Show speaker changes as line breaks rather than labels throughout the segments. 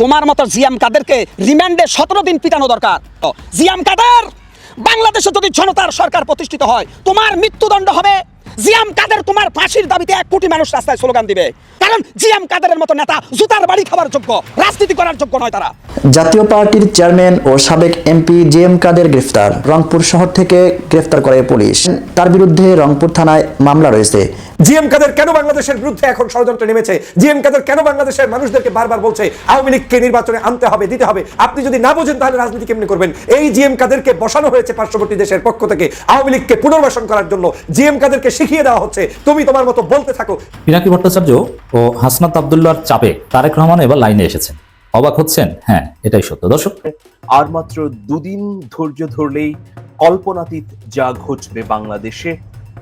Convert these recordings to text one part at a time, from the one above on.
তোমার মতো জিয়াম কাদেরকে রিমান্ডে সতেরো দিন পিটানো দরকার। জিয়াম কাদের? বাংলাদেশে যদি জনতার সরকার প্রতিষ্ঠিত হয়, তোমার মৃত্যুদণ্ড হবে। জিয়াম কাদের তোমার ফাঁসির দাবিতে এক কোটি মানুষ রাস্তায় স্লোগান দিবে? কারণ জিয়াম কাদেরের মতো নেতা জুতার বাড়ি খাবার যোগ্য, রাজনীতি করার যোগ্য নয় তারা।
জাতীয় পার্টির চেয়ারম্যান ও সাবেক এমপি জে এম কাদের গ্রেফতার। রংপুর শহর থেকে গ্রেফতার করে পুলিশ। তার বিরুদ্ধে রংপুর থানায় মামলা রয়েছে।
জিএম কাদের কেন বাংলাদেশের বিরুদ্ধে এখন ষড়যন্ত্রে নেমেছে? জিএম কাদের কেন বাংলাদেশের মানুষদেরকে বারবার বলছে আওয়ামী লীগকে নির্বাচনে আনতে হবে দিতে হবে আপনি যদি না বোঝেন তাহলে রাজনীতি কেমনি করবেন? এই জিএম কাদেরকে বসানো হয়েছে পার্শ্ববর্তী দেশের পক্ষ থেকে আওয়ামী লীগকে পুনর্বাসন করার জন্য। জিএম কাদেরকে শিখিয়ে দেওয়া হচ্ছে তুমি তোমার মতো বলতে থাকো
পিনাকি ভট্টাচার্য ও হাসনাত আবদুল্লার চাপে তারেক রহমান এবার লাইনে এসেছেন। অবাক হচ্ছেন? হ্যাঁ এটাই সত্য। দর্শক
আর মাত্র দুদিন ধৈর্য ধরলেই কল্পনাতীত যা ঘটবে বাংলাদেশে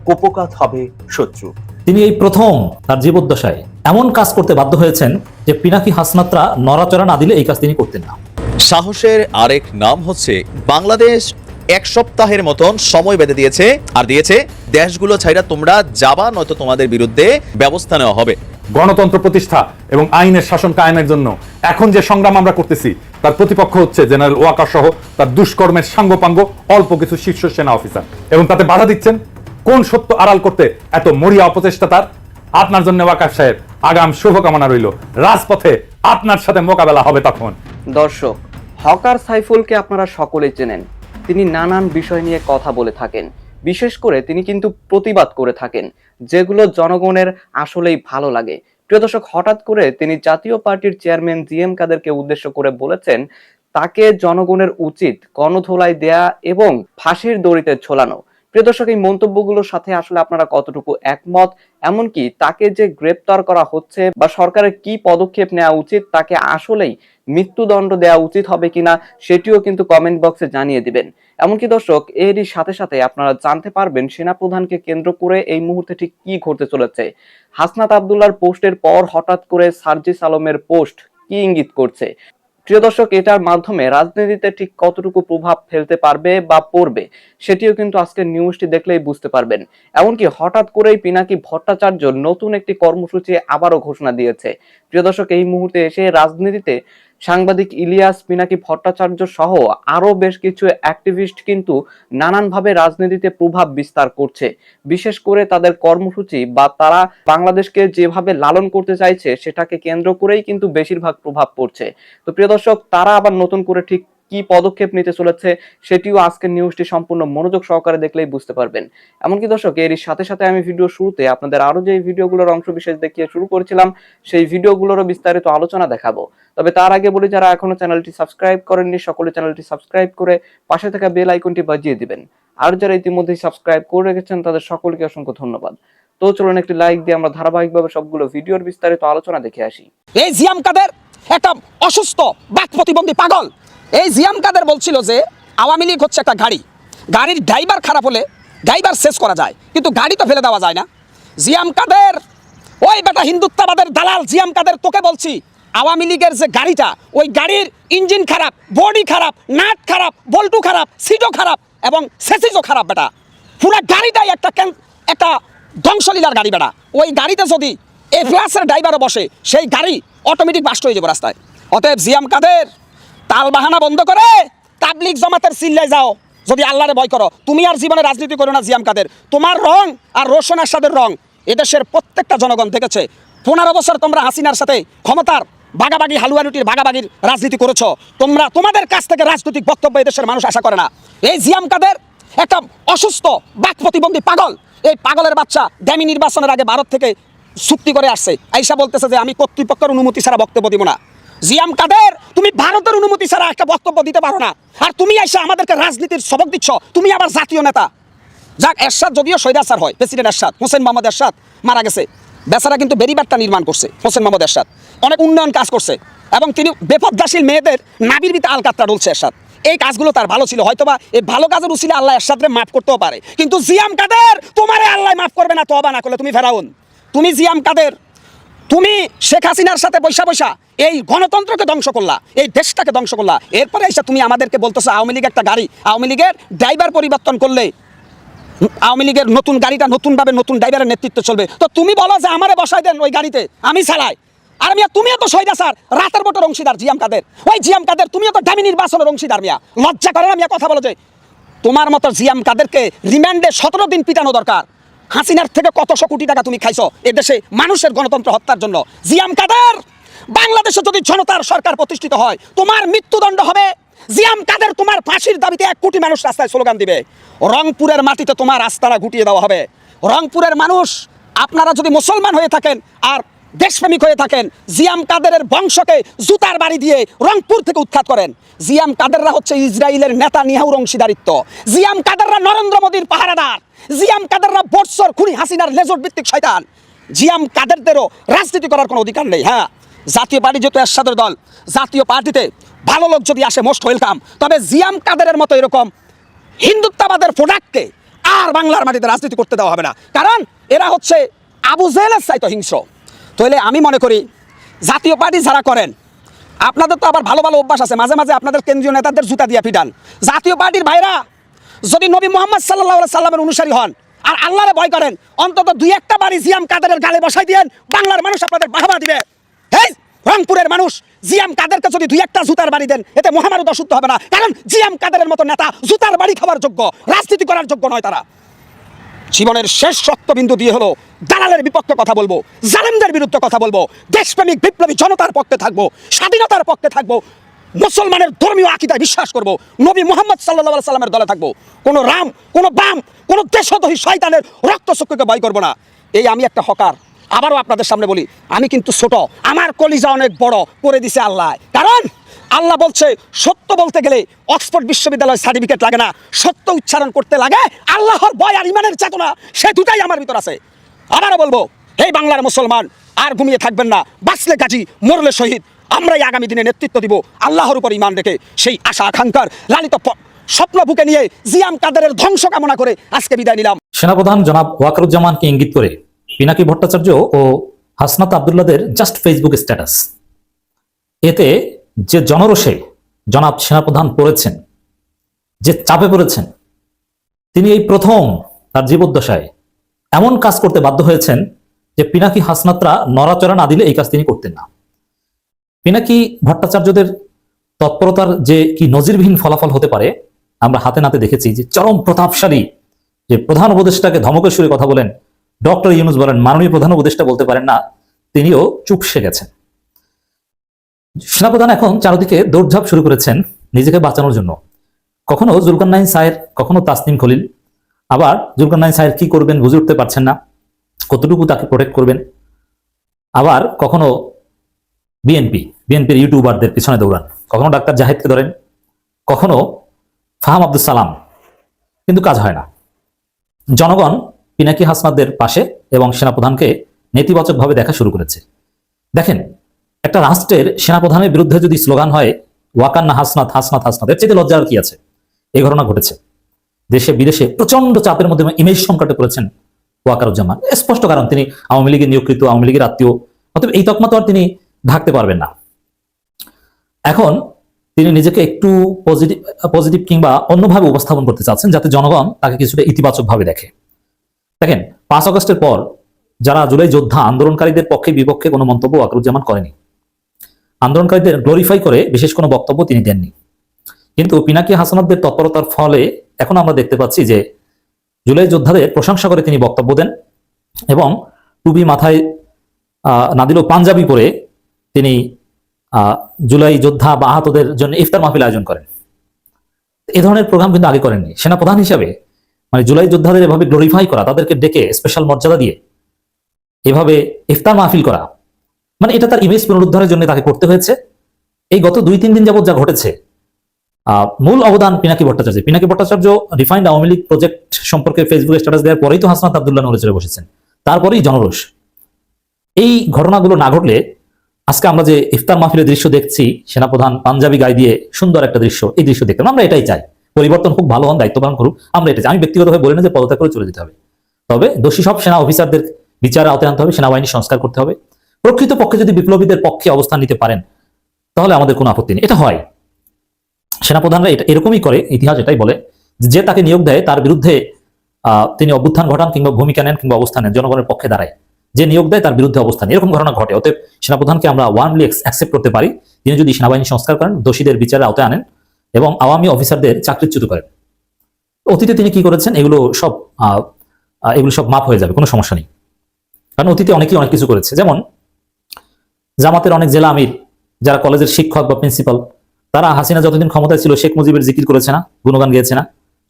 কোপকাত হবে শত্রু।
তিনি এই প্রথম তার জীবদ্দশায় এমন কাজ করতে বাধ্য হয়েছেন যে পিনাকি হাসনাতরা নড়াচড়া না দিলে এই কাজ তিনি করতেন না।
সাহসের আরেক নাম হচ্ছে বাংলাদেশ এক সপ্তাহের মতন সময় বেঁধে দিয়েছে আর দিয়েছে দেশগুলো ছাইরা তোমরা যাবা নয়তো তোমাদের বিরুদ্ধে ব্যবস্থা নেওয়া হবে।
গণতন্ত্র প্রতিষ্ঠা এবং আইনের শাসন কায়েমের জন্য এখন যে সংগ্রাম আমরা করতেছি তার প্রতিপক্ষ হচ্ছে জেনারেল ওয়াকার সহ তার দুষ্কর্মের সাঙ্গপাঙ্গ অল্প কিছু শীর্ষ সেনা অফিসার। এবং তাতে বাধা দিচ্ছেন কোন সত্য আড়াল করতে এত মরিয়া অপচেষ্টা তার? আপনার জন্য ওয়াকার সাহেব, আগাম শুভকামনা রইল। রাজপথে আপনার সাথে মোকাবেলা হবে তখন।
দর্শক, হকার সাইফুলকে আপনারা সকলে চেনেন। তিনি নানান বিষয় নিয়ে কথা বলে থাকেন। বিশেষ করে তিনি কিন্তু প্রতিবাদ করে থাকেন, যেগুলো জনগণের আসলেই ভালো লাগে। প্রিয় দর্শক, হঠাৎ করে তিনি জাতীয় পার্টির চেয়ারম্যান জি এম কাদেরকে উদ্দেশ্য করে বলেছেন, তাকে জনগণের উচিত গণধোলাই দেয়া এবং ফাঁসির দড়িতে ঝোলানো। প্রিয় দর্শক, এই মন্তব্যগুলোর সাথে আসলে আপনারা কতটুকু একমত? এমনকি তাকে যে গ্রেপ্তার করা হচ্ছে বা সরকারের কি পদক্ষেপ নেওয়া উচিত, তাকে আসলেই মৃত্যুদণ্ড দেওয়া উচিত হবে কিনা, সেটিও কিন্তু কমেন্ট বক্সে জানিয়ে দিবেন। এমনকি দর্শক, এরই সাথে সাথে আপনারা জানতে পারবেন সেনাপ্রধানকে কেন্দ্র করে এই মুহূর্তে ঠিক কি ঘটতে চলেছে। হাসনাত আবদুল্লার পোস্টের পর হঠাৎ করে সার্জিস আলমের পোস্ট কি ইঙ্গিত করছে? প্রিয় দর্শক, এটার মাধ্যমে রাজনীতিতে ঠিক কতটুকু প্রভাব ফেলতে পারবে বা পড়বে, সেটিও কিন্তু আজকে নিউজটি দেখলেই বুঝতে পারবেন। এমনকি হঠাৎ করেই পিনাকি ভট্টাচার্য নতুন একটি কর্মসূচি আবারও ঘোষণা দিয়েছে। প্রিয় দর্শক, এই মুহূর্তে এসে রাজনীতিতে সাংবাদিক ইলিয়াস পিনাকি ভট্টাচার্য সহ আরও বেশ কিছু অ্যাক্টিভিস্ট কিন্তু নানানভাবে রাজনীতিতে প্রভাব বিস্তার করছে। বিশেষ করে তাদের কর্মসূচি বা তারা বাংলাদেশকে যেভাবে লালন করতে চাইছে, সেটাকে কেন্দ্র করেই কিন্তু বেশিরভাগ প্রভাব পড়ছে। তো প্রিয় দর্শক, তারা আবার নতুন করে ঠিক কি পদক্ষেপ নিতে চলেছে সেটিও আজকের নিউজটি সম্পূর্ণ মনোযোগ সহকারে দেখলেই বুঝতে পারবেন। এমনকি দর্শক এর সাথে সাথে আমি ভিডিও শুরুতে আপনাদের আরও যে ভিডিওগুলোর অংশ বিশেষ দেখিয়ে শুরু করেছিলাম, সেই ভিডিওগুলোরও বিস্তারিত আলোচনা দেখাবো। তবে তার আগে বলি, যারা এখনও চ্যানেলটি সাবস্ক্রাইব করেননি, সকলে চ্যানেলটি সাবস্ক্রাইব করে পাশে থাকা বেল আইকনটি বাজিয়ে দিবেন। আর যারা ইতিমধ্যে সাবস্ক্রাইব করে রেখেছেন, তাদের সকলকে অসংখ্য ধন্যবাদ। তো চলুন একটি লাইক দিয়ে আমরা ধারাবাহিকভাবে সবগুলো ভিডিওর বিস্তারিত আলোচনা দেখে আসি।
এই জিয়াম কাদের? একটা অসুস্থ বাক প্রতিবন্ধী পাগল। এই জিয়াম কাদের বলছিল যে আওয়ামী লীগ হচ্ছে একটা গাড়ি। গাড়ির ড্রাইভার খারাপ হলে ড্রাইভার শেষ করা যায়, কিন্তু গাড়ি তো ফেলে দেওয়া যায় না। জিয়াম কাদের? ওই বেটা হিন্দুত্ববাদের দালাল, জিয়াম কাদের? তোকে বলছি, আওয়ামী লীগের যে গাড়িটা, ওই গাড়ির ইঞ্জিন খারাপ, বডি খারাপ, নাট খারাপ, বল্টু খারাপ, সিটও খারাপ এবং সেসিজও খারাপ বেটা। পুরা গাড়িটাই একটা একটা ধ্বংসলীলার গাড়ি বেটা। ওই গাড়িতে যদি এ ক্লাসের ড্রাইভারও বসে, সেই গাড়ি অটোমেটিক বাস্ট হয়ে যাবে রাস্তায়। অতএব জিয়াম কাদের? তাল বাহানা বন্ধ করে তাবলিক জমাতের চিল্লায় যাও। যদি আল্লাহরে ভয় করো। তুমি আর জীবনে রাজনীতি করো না জিয়াম কাদের। তোমার রং আর রোশন আসাদের রং এদেশের প্রত্যেকটা জনগণ দেখেছে। পনেরো বছর তোমরা হাসিনার সাথে ক্ষমতার বাগাবাগি হালুয়া রুটির বাগাবাগির রাজনীতি করেছ। তোমরা তোমাদের কাছ থেকে রাজনৈতিক বক্তব্য এদেশের মানুষ আশা করে না। এই জিয়াম কাদের একটা অসুস্থ, বাক প্রতিবন্ধী পাগল। এই পাগলের বাচ্চা ড্যামি নির্বাচনের আগে ভারত থেকে চুক্তি করে আসছে। আইসা বলতেছে যে আমি কর্তৃপক্ষের অনুমতি ছাড়া বক্তব্য দিব না। জিয়াম কাদের, তুমি ভারতের অনুমতি ছাড়া একটা বক্তব্য দিতে পারো না। আর তুমি আইসা আমাদেরকে রাজনীতির সবক দিচ্ছ, তুমি আবার জাতীয় নেতা। যাক, এরশাদ যদিও সৈদা স্যার হয়, প্রেসিডেন্ট এরশাদ, হোসেন মোহাম্মদ এরশাদ মারা গেছে। বেচারা কিন্তু বেরিবারটা নির্মাণ করছে, হোসেন মোহাম্মদ এরশাদ। অনেক উন্নয়ন কাজ করছে, এবং তিনি বেপদ্দাশীল মেয়েদের নাবির ভিতরে আলকাত্রা ডলছে এরশাদ। এই কাজগুলো তার ভালো ছিল, হয়তোবা এই ভালো কাজের উচিলে আল্লাহ এরশাদরে মাফ করতেও পারে। কিন্তু জিয়াম কাদের? তোমারে আল্লাহ মাফ করবে না তবা না করলে তুমি ফেরাউন। তুমি জিয়াম কাদের? তুমি শেখ হাসিনার সাথে বৈশা বৈশা এই গণতন্ত্রকে ধ্বংস করলা, এই দেশটাকে ধ্বংস করলা। এরপরে এসে তুমি আমাদেরকে বলতেছো আওয়ামী লীগ একটা গাড়ি। আওয়ামী লীগের ড্রাইভার পরিবর্তন করলে আওয়ামী লীগের নতুন গাড়িটা নতুনভাবে নতুন ড্রাইভারের নেতৃত্ব চলবে। তো তুমি বলো যে আমারে বসাই দেন ওই গাড়িতে, আমি চালাই আর মিয়া, তুমিও তো শহীদ স্যার, রাতের বটর অংশীদার জিয়াম কাদের। ওই জিয়াম কাদের, তুমিও তো দামি নির্বাচনের অংশীদার মিয়া। লজ্জা করে না মিয়া কথা বলো যে, তোমার মতো জিয়াম কাদেরকে রিমান্ডে সতেরো দিন পিটানো দরকার। হাসিনার থেকে কতশো কোটি টাকা তুমি খাইছো? এ দেশে মানুষের গণতন্ত্র হত্যার জন্য। জিয়াম কাদের? বাংলাদেশে যদি জনতার সরকার প্রতিষ্ঠিত হয়, তোমার মৃত্যুদণ্ড হবে। জিয়াম কাদের তোমার ফাঁসির দাবিতে এক কোটি মানুষ রাস্তায় স্লোগান দিবে? রংপুরের মাটিতে তোমার আস্তানা গুটিয়ে দেওয়া হবে। রংপুরের মানুষ, আপনারা যদি মুসলমান হয়ে থাকেন আর দেশপ্রেমিক হয়ে থাকেন, জিয়াম কাদেরের বংশকে জুতার বাড়ি দিয়ে রংপুর থেকে উৎখাত করেন। জিয়াম কাদেররা হচ্ছে ইসরায়েলের নেতা নিহাউর অংশীদারিত্ব। জিয়াম কাদেররা নরেন্দ্র মোদীর পাহারাদার। জিয়াম কাদেররা বৎসর খুনি হাসিনার লেজর ভিত্তিক শয়তান। জিয়াম কাদেরদেরও রাজনীতি করার কোনো অধিকার নেই হ্যাঁ। জাতীয় পার্টি যেহেতু এরশাদের দল, জাতীয় পার্টিতে ভালো লোক যদি আসে, মোস্ট ওয়েলকাম। তবে জিয়াম কাদেরের মতো এরকম হিন্দুত্ববাদের প্রোডাক্টকে আর বাংলার মাটিতে রাজনীতি করতে দেওয়া হবে না। কারণ এরা হচ্ছে আবু জেলের চাইতো হিংস্র। তাহলে আমি মনে করি, জাতীয় পার্টি যারা করেন, আপনাদের তো আবার ভালো ভালো অভ্যাস আছে। মাঝে মাঝে আপনাদের কেন্দ্রীয় নেতাদের জুতা দিয়ে পিটান। জাতীয় পার্টির ভাইরা যদি নবী মোহাম্মদ সাল্লাহ সাল্লামের অনুসারী হন, আর আল্লাহরে ভয় করেন, অন্তত দুই একটা বাড়ি জিয়াম কাদেরের গালে বসাই দিয়েন, বাংলার মানুষ আপনাদের বাহবা দিবে। হেই, রংপুরের মানুষ, জিয়াম কাদেরকে যদি দুই একটা জুতার বাড়ি দেন, এতে মহামারত অশুদ্ধ হবে না। কারণ জিয়াম কাদেরের মতো নেতা জুতার বাড়ি খাওয়ার যোগ্য, রাজনীতি করার যোগ্য নয় তারা। জীবনের শেষ রক্তবিন্দু দিয়ে হলো দালালের বিপক্ষে কথা বলব, জালেমদের বিরুদ্ধে কথা বলব, দেশপ্রেমিক বিপ্লবী জনতার পক্ষে থাকব, স্বাধীনতার পক্ষে থাকব মুসলমানের ধর্মীয় আকিদায় বিশ্বাস করব, নবী মোহাম্মদ সাল্লাহ সাল্লামের দলে থাকব। কোনো রাম, কোনো বাম, কোনো দেশদ্রোহী শয়তানের রক্তচক্ষুকে ভয় করব না। এই আমি একটা হকার। আবারও আপনাদের সামনে বলি, আমি কিন্তু ছোট। আমার কলিজা অনেক বড়, করে দিছে আল্লাহ। কারণ আল্লাহ বলছে, সত্য বলতে গেলে অক্সফোর্ড বিশ্ববিদ্যালয় সার্টিফিকেট লাগে না। সত্য উচ্চারণ করতে লাগে, আল্লাহর ভয় আর ইমানের চেতনা, সে দুটাই আমার ভিতর আছে। আবারও বলব এই বাংলার মুসলমান, আর ঘুমিয়ে থাকবেন না। বাঁচলে কাজী, মরলে শহীদ। আমরাই আগামী দিনে নেতৃত্ব দিব আল্লাহর উপর ইমান রেখে সেই আশা আকাঙ্ক্ষার লালিত স্বপ্ন বুকে নিয়ে জিয়াম কাদেরের ধ্বংস কামনা করে আজকে বিদায় নিলাম।
সেনাপ্রধান জনাব ওয়াকারুজ্জামানকে ইঙ্গিত করে পিনাকি ভট্টাচার্য ও হাসনাত আবদুল্লাদের জাস্ট ফেসবুক স্ট্যাটাস। এতে যে জনরোষে জনাব সেনাপ্রধান পড়েছেন, যে চাপে পড়েছেন, তিনি এই প্রথম তার জীবদ্দশায় এমন কাজ করতে বাধ্য হয়েছেন যে পিনাকি হাসনাতরা নড়াচড়া না দিলে এই কাজ তিনি করতেন না। পিনাকি ভট্টাচার্যদের তৎপরতার যে কি নজিরবিহীন ফলাফল হতে পারে, আমরা হাতে নাতে দেখেছি যে চরম প্রতাপশালী যে প্রধান উপদেষ্টাকে ধমকের সুরে কথা বলেন ডক্টর ইউনুস বলেন, মাননীয় প্রধান উপদেষ্টা বলতে পারেন না, তিনিও চুপসে গেছেন। সেনাপ্রধান এখন চারদিকে দৌড়ঝাঁপ শুরু করেছেন নিজেকে বাঁচানোর জন্য। কখনো জুলকান্নাইন সাহের, কখনো তাসনিম খলিল। আবার জুলকান্নাইন সাহের কি করবেন বুঝে উঠতে পারছেন না, কতটুকু তাকে প্রোটেক্ট করবেন? আবার কখনো বিএনপি বিএনপির ইউটিউবারদের পিছনে দৌড়ান। কখনো ডাক্তার জাহেদকে ধরেন, কখনো ফাহাম আব্দুল সালাম। কিন্তু কাজ হয় না। জনগণ পিনাকি হাসনাতদের পাশে এবং সেনাপ্রধানকে নেতিবাচকভাবে দেখা শুরু করেছে। দেখেন, একটা রাষ্ট্রের সেনাপ্রধানের বিরুদ্ধে যদি স্লোগান হয়, ওয়াকান্না হাসনাত হাসনাত হাসনাত এর চেয়ে লজ্জার কি আছে? এই ঘটনা ঘটেছে। দেশে, বিদেশে প্রচণ্ড চাপের মধ্যে ইমেজ সংকটে পড়েছেন ওয়াকারুজ্জামান। স্পষ্ট কারণ, তিনি আওয়ামী লীগের নিয়োগকৃত, আওয়ামী লীগের আত্মীয়। অতএব এই তকমা তো আর তিনি ঢাকতে পারবেন না। এখন তিনি নিজেকে একটু পজিটিভ পজিটিভ কিংবা অন্যভাবে উপস্থাপন করতে চাচ্ছেন, যাতে জনগণ তাকে কিছুটা ইতিবাচকভাবে দেখে। দেখেন, পাঁচ আগস্টের পর যারা জুলাই যোদ্ধা আন্দোলনকারীদের পক্ষে বিপক্ষে কোনো মন্তব্য আকরুজ্জামান করেনি। আন্দোলনকারীদের গ্লোরিফাই করে বিশেষ কোনো বক্তব্য তিনি দেননি। কিন্তু পিনাকি হাসানাতদের তৎপরতার ফলে এখন আমরা দেখতে পাচ্ছি যে জুলাই যোদ্ধাদের প্রশংসা করে তিনি বক্তব্য দেন এবং টুপি মাথায় না দিলেও পাঞ্জাবি পরে তিনি জুলাই যোদ্ধা বা আহতদের জন্য ইফতার মাহফিল আয়োজন করেন। এ ধরনের প্রোগ্রাম কিন্তু আগে করেননি। সেনাপ্রধান হিসাবে মানে জুলাই যোদ্ধাদের এভাবে গ্লোরিফাই করা, তাদেরকে ডেকে স্পেশাল মর্যাদা দিয়ে এভাবে ইফতার মাহফিল করা মানে এটা তার ইমেজ পুনরুদ্ধারের জন্য তাকে করতে হয়েছে। এই গত দুই, তিন দিন যাবত যা ঘটেছে মূল অবদান পিনাকি ভট্টাচার্য। পিনাকি ভট্টাচার্য রিফাইন্ড আওয়ামী লীগ প্রজেক্ট সম্পর্কে ফেসবুকে স্ট্যাটাস দেওয়ার পরেই তো হাসনাত আবদুল্লাহ চড়ে বসেছেন। তারপরেই জনরোষ। এই ঘটনাগুলো না ঘটলে আজকে আমরা যে ইফতার মাহফিলের দৃশ্য দেখছি, সেনাপ্রধান পাঞ্জাবি গায়ে দিয়ে সুন্দর একটা দৃশ্য, এই দৃশ্য দেখতাম আমরা এটাই চাই। পরিবর্তন খুব ভালো হন, দায়িত্ব পালন করুক আমরা এটা চাই। আমি ব্যক্তিগতভাবে বলি না যে পদত্যাগ করে চলে যেতে হবে। তবে দোষী সব সেনা অফিসারদের বিচারে আওতায় আনতে হবে সেনাবাহিনী সংস্কার করতে হবে। প্রকৃত পক্ষে যদি বিপ্লবীদের পক্ষে অবস্থান নিতে পারেন, তাহলে আমাদের কোনো আপত্তি নেই। এটা হয়। সেনাপ্রধানরা এটা এরকমই করে, ইতিহাস এটাই বলে, যে তাকে নিয়োগ দেয়, তার বিরুদ্ধে তিনি অভ্যুত্থান ঘটান কিংবা ভূমিকা নেন কিংবা অবস্থান নেন, জনগণের পক্ষে দাঁড়ায়। যে নিয়োগ দেয় তার বিরুদ্ধে অবস্থান। এরকম ঘটনা ঘটে। অতএব সেনাপ্রধানকে আমরা ওয়ানলি অ্যাকসেপ্ট করতে পারি। তিনি যদি সেনাবাহিনী সংস্কার করেন, দোষীদের বিচারের আওতায় আনেন এবং আওয়ামী অফিসারদের চাকরিচ্যুত করেন। অতীতে তিনি কি করেছেন? এগুলো সব এগুলো সব মাপ হয়ে যাবে, কোনো সমস্যা নেই। কারণ অতীতে অনেকেই অনেক কিছু করেছে। যেমন জামাতের অনেক জেলা আমির, যারা কলেজের শিক্ষক বা প্রিন্সিপাল তারা হাসিনা যতদিন ক্ষমতায় ছিল, শেখ মুজিবের জিকির করেছে না, গুণগান গেয়েছে না,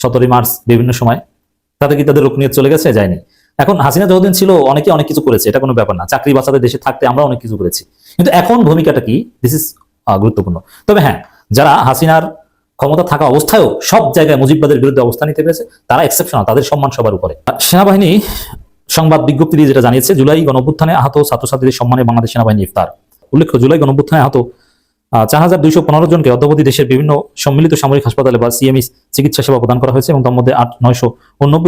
সতেরোই মার্চ বিভিন্ন সময়। তাতে কি তাদের লোক নিয়ে চলে গেছে? যায়নি। এখন হাসিনা যতদিন ছিল, অনেকে অনেক কিছু করেছে, এটা কোনো ব্যাপার না। চাকরি বাচ্চাদের দেশে থাকতে আমরা অনেক কিছু করেছি। কিন্তু এখন ভূমিকাটা কি? দিস ইজ গুরুত্বপূর্ণ। তবে হ্যাঁ যারা হাসিনার ক্ষমতা থাকা অবস্থায়ও সব জায়গায় মুজিববাদের বিরুদ্ধে অবস্থান নিতে পেরেছে, তারা এক্সেপশনাল তাদের সম্মান সবার উপরে। সেনাবাহিনী সংবাদ বিজ্ঞপ্তি দিয়ে যেটা জানিয়েছে, জুলাই গণঅভ্যুত্থানে আহত ছাত্রছাত্রীদের সম্মানে বাংলাদেশ সেনাবাহিনী ইফতার। উল্লেখ্য, জুলাই গণঅভ্যুত্থানে আহত চার হাজার দুইশো পনেরো জনকে অদ্যাবধি দেশের বিভিন্ন সম্মিলিত সামরিক হাসপাতালে বা সিএমই চিকিৎসা সেবা প্রদান করা হয়েছে এবং তার মধ্যে আট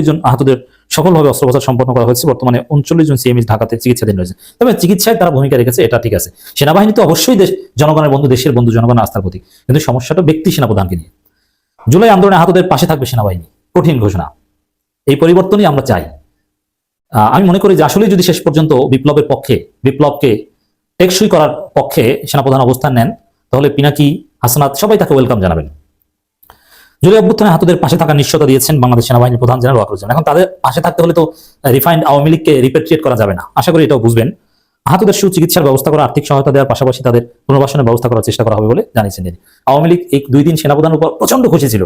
জন আহতদের সফলভাবে অস্ত্রোপচার সম্পন্ন করা হয়েছে। বর্তমানে উনচল্লিশ জন সিএমই ঢাকাতে চিকিৎসাধীন রয়েছে। তবে চিকিৎসায় তারা ভূমিকা রেখেছে, এটা ঠিক আছে। সেনাবাহিনী তো অবশ্যই দেশ, জনগণের বন্ধু, দেশের বন্ধু জনগণের আস্থার প্রতীক। কিন্তু সমস্যাটা ব্যক্তি সেনাপ্রধানকে নিয়ে। জুলাই আন্দোলনে আহতদের পাশে থাকবে সেনাবাহিনী। কঠিন ঘোষণা। এই পরিবর্তনই আমরা চাই। আমি মনে করি যে আসলেই যদি শেষ পর্যন্ত বিপ্লবের পক্ষে, বিপ্লবকে টেকসই করার পক্ষে সেনাপ্রধান অবস্থান নেন তাহলে পিনাকি, হাসনাত সবাই তাকে ওয়েলকাম জানাবেন। জুলাই অভ্যুত্থানে আহতদের পাশে থাকার নিশ্চয়তা দিয়েছেন বাংলাদেশ সেনাবাহিনীর প্রধান জেনারেল ওয়াকরুজ্জামান এখন তাদের পাশে থাকতে হলে তো রিফাইন্ড আওয়ামী লীগকে রিপেট্রিয়েট করা যাবে না। আশা করি এটাও বুঝবেন। আহতদের সুচিকিৎসার ব্যবস্থা করা আর্থিক সহায়তা দেওয়ার পাশাপাশি তাদের পুনর্বাসনের ব্যবস্থা করার চেষ্টা করা হবে বলে জানিয়েছেন তিনি। আওয়ামী লীগ এই দুই দিন সেনাপ্রধানের উপর প্রচণ্ড খুশি ছিল।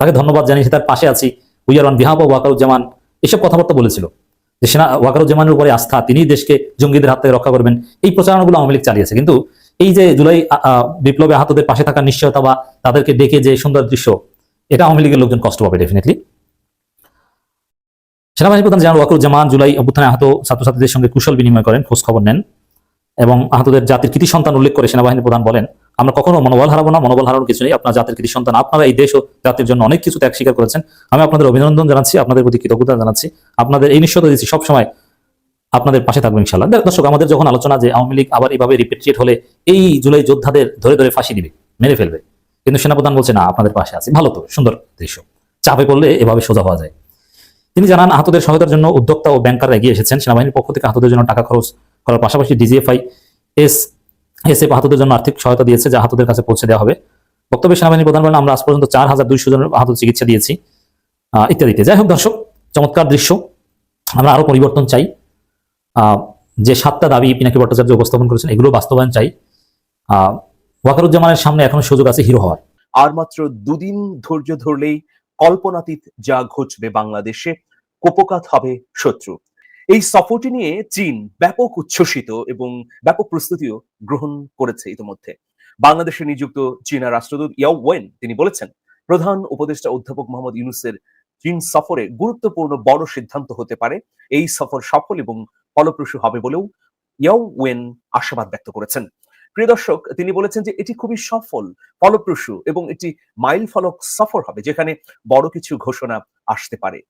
তাকে ধন্যবাদ জানিয়েছে তার পাশে আছি। We are on behalf Wakeruzzaman. এসব কথাবার্তা বলেছিল। যে সেনা ওয়াকারুজ্জামানের উপরে আস্থা তিনি দেশকে জঙ্গিদের হাত থেকে রক্ষা করবেন। এই প্রচারণাগুলো আওয়ামী লীগ চালিয়েছে। কিন্তু এই যে জুলাই বিপ্লবে আহতদের পাশে থাকার নিশ্চয়তা বা তাদেরকে ডেকে যে সুন্দর দৃশ্য, এটা আওয়ামী লীগের লোকজন কষ্ট পাবে ডেফিনেটলি সেনাবাহিনী প্রধান জেনারেল ওয়াকুরুজ্জামান জুলাই অভ্যুত্থানে আহত ছাত্রছাত্রীদের সঙ্গে কুশল বিনিময় করেন, খোঁজ খবর নেন এবং আহতদের জাতির কৃতি সন্তান উল্লেখ করে সেনাবাহিনী প্রধান বলেন, আমরা কখনো মনোবল হারাবো না, মনোবল হারানোর কিছু নেই। আপনার জাতির কৃতি সন্তান, আপনারা এই দেশ ও জাতির জন্য অনেক কিছু ত্যাগ স্বীকার করেছেন। আমি আপনাদের অভিনন্দন জানাচ্ছি, আপনাদের প্রতি কৃতজ্ঞতা জানাচ্ছি। আপনাদের এই নিশ্চয়তা দিচ্ছি সবসময় আপনাদের পাশে থাকব ইনশাল্লাহ দর্শক, আমাদের যখন আলোচনা যে আওয়ামী লীগ আবার এইভাবে রিপেট্রিয়েট হলে এই জুলাই যোদ্ধাদের ধরে ধরে ফাঁসি দিবে, মেরে ফেলবে, কিন্তু সেনাপ্রধান বলছে, না, আপনাদের পাশে আছে। ভালো তো, সুন্দর দৃশ্য। চাপে পড়লে এভাবে সোজা হওয়া যায়। তিনি জানান, আহতদের সহায়তার জন্য উদ্যোক্তা ও ব্যাংকাররা এগিয়ে এসেছেন। সেনাবাহিনীর পক্ষ থেকে আহতদের জন্য টাকা খরচ করার পাশাপাশি ডিজিএফআই এস এসএফ আহতদের জন্য আর্থিক সহায়তা দিয়েছে, যা আহতদের কাছে পৌঁছে দেওয়া হবে। বক্তব্যে সেনাবাহিনী প্রধান বলেন, আমরা আজ পর্যন্ত চার হাজার দুইশো জনের আহত চিকিৎসা দিয়েছি। ইত্যাদিতে। যাই হোক দর্শক, চমৎকার দৃশ্য। আমরা আরও পরিবর্তন চাই। যে সাতটা দাবি পিনাকি ভট্টাচার্য উপস্থাপন করেছেন, এগুলো বাস্তবায়ন চাই। ওয়াকারুজ্জামানের সামনে এখনও সুযোগ আছে হিরো হওয়ার।
আর মাত্র দুদিন ধৈর্য ধরলেই কল্পনাতীত যা ঘটবে বাংলাদেশে, কোপকাত হবে শত্রু। এই সফরটি নিয়ে চীন ব্যাপক উচ্ছ্বসিত এবং ব্যাপক প্রস্তুতিও গ্রহণ করেছে ইতিমধ্যে। বাংলাদেশে নিযুক্ত চীনা রাষ্ট্রদূত ইয়াও ওয়েন, তিনি বলেছেন, প্রধান উপদেষ্টা অধ্যাপক মোহাম্মদ ইউনুসের চীন সফরে গুরুত্বপূর্ণ বড় সিদ্ধান্ত হতে পারে। এই সফর সফল এবং ফলপ্রসূ হবে বলেও ইয়াও ওয়েন আশাবাদ ব্যক্ত করেছেন। প্রিয় দর্শক, তিনি বলেছেন যে এটি খুবই সফল, ফলপ্রসূ এবং এটি মাইল ফলক সফর হবে, যেখানে বড় কিছু ঘোষণা আসতে পারে।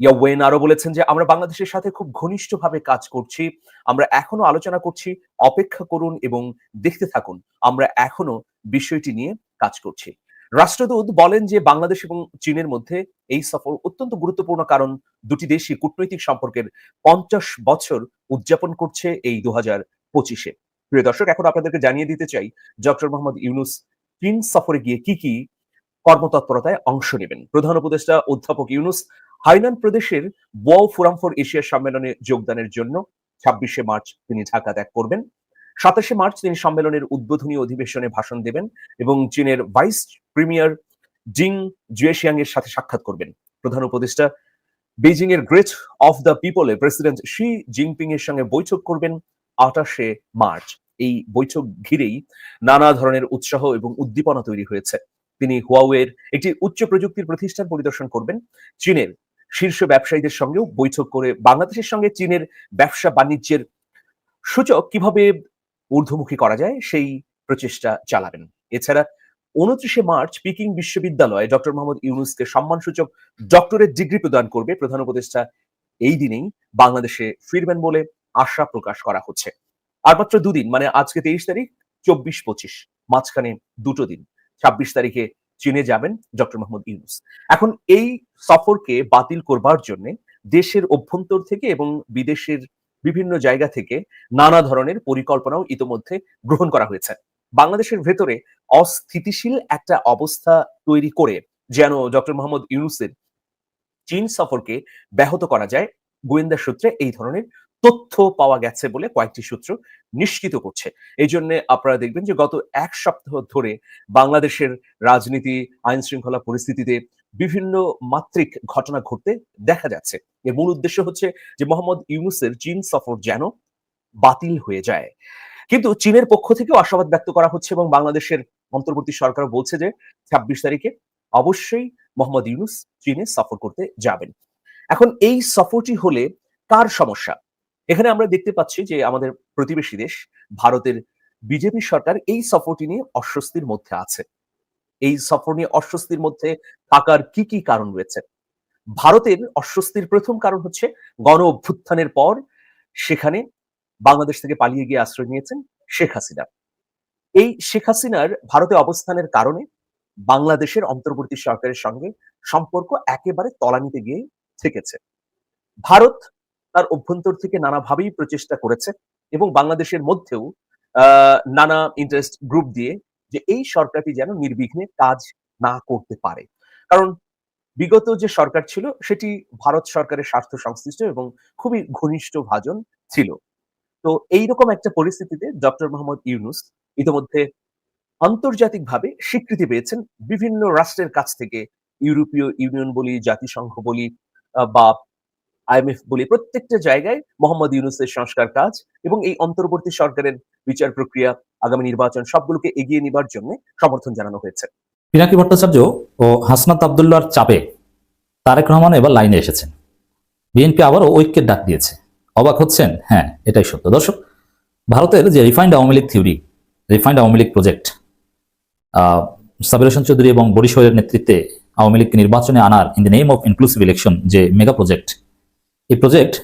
ইয়াওয়েন আরও বলেছেন যে, আমরা বাংলাদেশের সাথে খুব ঘনিষ্ঠভাবে কাজ করছি, আমরা এখনও আলোচনা করছি, অপেক্ষা করুন এবং দেখতে থাকুন। আমরা এখনও বিষয়টি নিয়ে কাজ করছি। রাষ্ট্রদূত বলেন যে বাংলাদেশ এবং চীনের মধ্যে এই সফর অত্যন্ত গুরুত্বপূর্ণ কারণ দুটি দেশই কূটনৈতিক সম্পর্কের পঞ্চাশ বছর উদযাপন করছে এই দু হাজার পঁচিশে। প্রিয় দর্শক, এখন আপনাদেরকে জানিয়ে দিতে চাই, ডক্টর মোহাম্মদ ইউনুস চীন সফরে গিয়ে কি কি কর্মতৎপরতায় অংশ নেবেন? প্রধান উপদেষ্টা অধ্যাপক ইউনুস, হাইনান প্রদেশের বোয়াও ফোরাম ফর এশিয়া সম্মেলনে যোগদানের জন্য ছাব্বিশে মার্চ তিনি ঢাকা ত্যাগ করবেন। সাতাশে মার্চ তিনি সম্মেলনের উদ্বোধনী অধিবেশনে ভাষণ দেবেন এবং চীনের ভাইস প্রিমিয়ার জিং জুয়েশিয়াং এর সাথে সাক্ষাৎ করবেন। প্রধান উপদেষ্টা বেজিং এর গ্রেট অফ দ্য পিপলে প্রেসিডেন্ট শি জিনপিং এর সঙ্গে বৈঠক করবেন আটাশে মার্চ। এই বৈঠক ঘিরেই নানা ধরনের উৎসাহ এবং উদ্দীপনা তৈরি হয়েছে। তিনি হুয়াওয়ের একটি উচ্চ প্রযুক্তির প্রতিষ্ঠান পরিদর্শন করবেন। চীনের শীর্ষ ব্যবসায়ীদের সঙ্গেও বৈঠক করে বাংলাদেশের সঙ্গে চীনের ব্যবসা বাণিজ্যের সূচক কীভাবে ঊর্ধ্বমুখী করা যায়, সেই প্রচেষ্টা চালাবেন। এছাড়া উনত্রিশে মার্চ পিকিং বিশ্ববিদ্যালয়ে ডক্টর মোহাম্মদ ইউনুসকে সম্মানসূচক ডক্টরেট ডিগ্রি প্রদান করবে প্রধান উপদেষ্টা। এই দিনেই বাংলাদেশে ফিরবেন বলে আশা প্রকাশ করা হচ্ছে। আর মাত্র দুদিন মানে আজকে তেইশ তারিখ, চব্বিশ পঁচিশ, মাঝখানে দুটো দিন। ছাব্বিশ তারিখে চীনে যাবেন ডক্টর মোহাম্মদ ইউনুস। এখন এই সফরকে বাতিল করবার জন্য দেশের অভ্যন্তর থেকে এবং বিদেশের বিভিন্ন জায়গা থেকে নানা ধরনের পরিকল্পনাও ইতোমধ্যে গ্রহণ করা হয়েছে। বাংলাদেশের ভেতরে অস্থিতিশীল একটা অবস্থা তৈরি করে যেন ডক্টর মোহাম্মদ ইউনুসের চীন সফরকে ব্যাহত করা যায়, গোয়েন্দা সূত্রে এই ধরনের তথ্য পাওয়া গেছে বলে কয়েকটি সূত্র নিশ্চিত করছে। এই জন্য আপনারা দেখবেন যে গত এক সপ্তাহ ধরে বাংলাদেশের রাজনীতি আইন শৃঙ্খলা পরিস্থিতিতে বিভিন্ন মাত্রিক ঘটনা ঘটতে দেখা যাচ্ছে। এর মূল উদ্দেশ্য হচ্ছে যে মোহাম্মদ ইউনুসের চীন সফর যেন বাতিল হয়ে যায়। কিন্তু চীনের পক্ষ থেকেও আশাবাদ ব্যক্ত করা হচ্ছে এবং বাংলাদেশের অন্তর্বর্তী সরকার বলছে যে ছাব্বিশ তারিখে অবশ্যই মোহাম্মদ ইউনুস চীনে সফর করতে যাবেন। এখন এই সফরটি হলে কার সমস্যা? এখানে আমরা দেখতে পাচ্ছি যে আমাদের প্রতিবেশী দেশ, ভারতের বিজেপি সরকার এই সফরটি নিয়ে অস্বস্তির মধ্যে আছে। এই সফর নিয়ে অস্বস্তির মধ্যে থাকার কি কি কারণ রয়েছে? ভারতের অস্বস্তির প্রথম কারণ হচ্ছে গণ অভ্যুত্থানের পর সেখানে বাংলাদেশ থেকে পালিয়ে গিয়ে আশ্রয় নিয়েছেন শেখ হাসিনা। এই শেখ হাসিনার ভারতে অবস্থানের কারণে বাংলাদেশের অন্তর্বর্তী সরকারের সঙ্গে সম্পর্ক একেবারে তলানিতে গিয়ে থেকেছে। ভারত তার অভ্যন্তর থেকে নানাভাবেই প্রচেষ্টা করেছে এবং বাংলাদেশের মধ্যেও নানা ইন্টারেস্ট গ্রুপ দিয়ে যে এই সরকারটি যেন নির্বিঘ্নে কাজ না করতে পারে। কারণ বিগত যে সরকার ছিল, সেটি ভারত সরকারের স্বার্থ সংশ্লিষ্ট এবং খুবই ঘনিষ্ঠ ভাজন ছিল। তো এইরকম একটা পরিস্থিতিতে ডক্টর মোহাম্মদ ইউনুস ইতিমধ্যে আন্তর্জাতিকভাবে স্বীকৃতি পেয়েছেন বিভিন্ন রাষ্ট্রের কাছ থেকে, ইউরোপীয় ইউনিয়ন বলি, জাতিসংঘ বলি বা আইএমএফ বলি, প্রত্যেকটা জায়গায় মোহাম্মদ ইউনুসের সংস্কার কাজ এবং এই অন্তর্বর্তী সরকারের বিচার প্রক্রিয়া আগামী নির্বাচন সবগুলোকে এগিয়ে নেবার জন্য সমর্থন জানানো হয়েছে।
পিনাকি ভট্টাচার্য ও হাসনাত আবদুল্লার চাপে তারেক রহমান এবার লাইনে এসেছেন। বিএনপি আবারও ঐক্যের ডাক দিয়েছে। অবাক হচ্ছেন? হ্যাঁ এটাই সত্য। দর্শক, ভারতের যে refined Awami League theory refined Awami League project Sabir Hossain Chowdhury এবং বরিশোরের নেতৃত্বে আওয়ামী লীগকে নির্বাচনে আনার in the name of inclusive election যে মেগা প্রজেক্ট এই প্রজেক্ট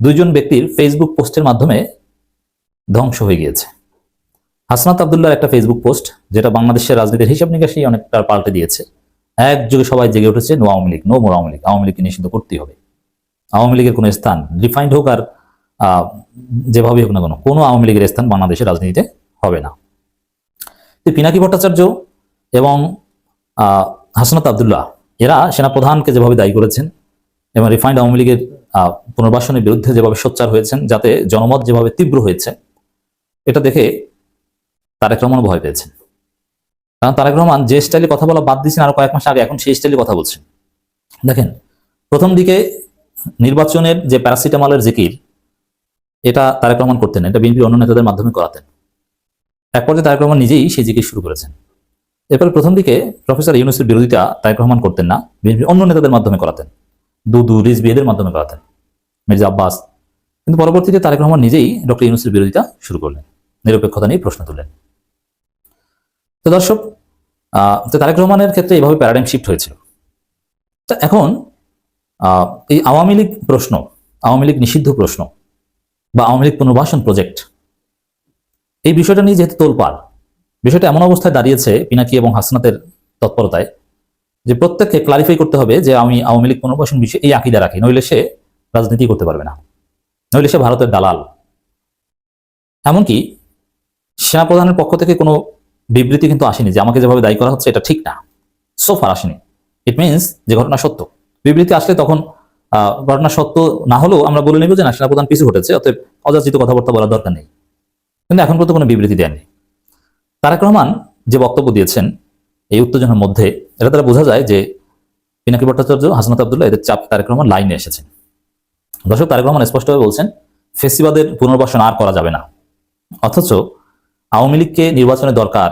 দুইজন ব্যক্তির ফেসবুক পোস্টের মাধ্যমে ধ্বংস হয়ে গিয়েছে। হাসনাত আবদুল্লার একটা ফেসবুক পোস্ট যেটা বাংলাদেশের রাজনীতির হিসাব নিকাশই অনেকটা পাল্টে দিয়েছে। একযোগে সবাই জেগে উঠেছে, no Awami League, no more Awami League, Awami লীগকে নিষিদ্ধ করতেই হবে। আওয়ামী লীগের কোনো স্থান রিফাইন্ড হোক আর যেভাবেই হোক না কেন, কোনো আওয়ামী লীগের স্থান বাংলাদেশের রাজনীতিতে হবে না। পিনাকি ভট্টাচার্য এবং হাসনাত আবদুল্লাহ, এরা সেনাপ্রধানকে যেভাবে দায়ী করেছেন এবং রিফাইন্ড আওয়ামী লীগের পুনর্বাসনের বিরুদ্ধে যেভাবে সোচ্চার হয়েছেন, যাতে জনমত যেভাবে তীব্র হয়েছে, এটা দেখে তারেক রহমান ভয় পেয়েছেন। কারণ তারেক রহমান যে স্টাইলে কথা বলা বাদ দিয়েছেন, আরও কয়েক মাস আগে এখন সেই স্টাইলে কথা বলছেন। দেখেন, প্রথম দিকে নির্বাচনের যে প্যারাসিটামলের জিকির, এটা তারেক রহমান করতেন এটা বিএনপির অন্য নেতাদের মাধ্যমে করাতেন। এক পর্যায়ে তারেক রহমান নিজেই সেই জিকির শুরু করেছেন। এরপরে প্রথম দিকে প্রফেসর ইউনুসের বিরোধিতা তারেক রহমান করতেন না, বিএনপির অন্য নেতাদের মাধ্যমে করাতেন। দুদু রিজবি এদের মাধ্যমে করাতেন, মির্জা আব্বাস। কিন্তু পরবর্তীতে তারেক রহমান নিজেই ডক্টর ইউনুসের বিরোধিতা শুরু করলেন, নিরপেক্ষতা নিয়ে প্রশ্ন তুললেন। তো দর্শক তো তারেক রহমানের ক্ষেত্রে এইভাবে প্যারাডাইম শিফট হয়েছিল। তা এখন এই আওয়ামী লীগ প্রশ্ন, আওয়ামী লীগ নিষিদ্ধ প্রশ্ন বা আওয়ামী লীগ পুনর্বাসন প্রজেক্ট এই বিষয়টা নিয়ে যেহেতু তোলপাড়, বিষয়টা এমন অবস্থায় দাঁড়িয়েছে পিনাকি এবং হাসনাতের তৎপরতায় যে প্রত্যেককে ক্লারিফাই করতে হবে যে আমি আওয়ামী লীগ পুনর্বাসন বিষয়ে এই আকিদা রাখি, নইলে সে রাজনীতি করতে পারবে না, নইলে সে ভারতের দালাল। এমনকি সেনাপ্রধানের পক্ষ থেকে কোনো বিবৃতি কিন্তু আসেনি যে আমাকে যেভাবে দায়ী করা হচ্ছে এটা ঠিক না। সোফার আসেনি। ইট মিনস যে ঘটনা সত্য। বিবৃতি আসলে তখন ঘটনা সত্য না হলেও আমরা বলে নেব যে না সেনাপ্রধান পিছু ঘটেছে, অতএব অযাচিত কথাবার্তা বলার দরকার নেই। কিন্তু এখন পর্যন্ত কোনো বিবৃতি দেননি। তারেক রহমান যে বক্তব্য দিয়েছেন এই উত্তেজনার মধ্যে, এটা দ্বারা বোঝা যায় যে পিনাকি ভট্টাচার্য, হাসনাত আবদুল্লাহ এদের চাপ তারেক রহমান লাইনে এসেছেন। দর্শক, তারেক রহমান স্পষ্টভাবে বলছেন, ফেসিবাদের পুনর্বাসন আর করা যাবে না। অথচ আওয়ামী লীগকে নির্বাচনে দরকার।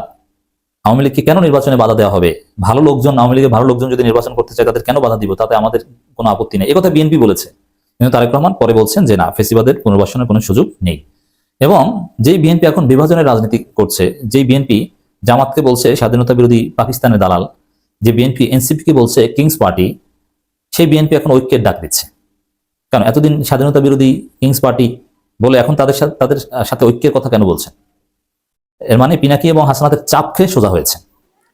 আওয়ামী লীগকে কেন নির্বাচনে বাধা দেওয়া হবে? ভালো লোকজন, আওয়ামী লীগের ভালো লোকজন যদি নির্বাচন করতে চায়, তাদের কেন বাধা দিব? তাতে আমাদের কোনো আপত্তি নেই। একথা বিএনপি বলেছে। কিন্তু তারেক রহমান পরে বলছেন যে, না, ফেসিবাদের পুনর্বাসনের কোনো সুযোগ নেই। এবং যেই বিএনপি এখন বিভাজনের রাজনীতি করছে, যেই বিএনপি জামাতকে বলছে স্বাধীনতা বিরোধী পাকিস্তানের দালাল, যে বিএনপি এনসিপিকে বলছে কিংস পার্টি, সেই বিএনপি এখন ঐক্যের ডাক দিচ্ছে। কারণ এতদিন স্বাধীনতা বিরোধী কিংস পার্টি বলে এখন তাদের সাথে তাদের সাথে ঐক্যের কথা কেন বলছেন? এর মানে পিনাকি এবং হাসানাতের চাপ খেয়ে সোজা হয়েছে।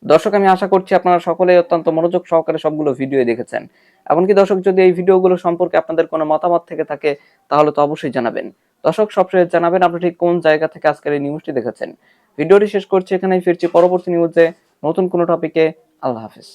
দর্শক, আমি আশা করছি আপনারা সকলে অত্যন্ত মনোযোগ সহকারে সবগুলো ভিডিও দেখেছেন। এমনকি দর্শক, যদি এই ভিডিওগুলো সম্পর্কে আপনাদের কোনো মতামত থেকে থাকে, তাহলে তো অবশ্যই জানাবেন। দর্শক, সবশেষে জানাবেন আপনি ঠিক কোন জায়গা থেকে আজকের এই নিউজটি দেখেছেন। ভিডিওটি শেষ করছি, এখানেই ফিরছি পরবর্তী নিউজে নতুন কোনো টপিকে আল্লাহ হাফিজ।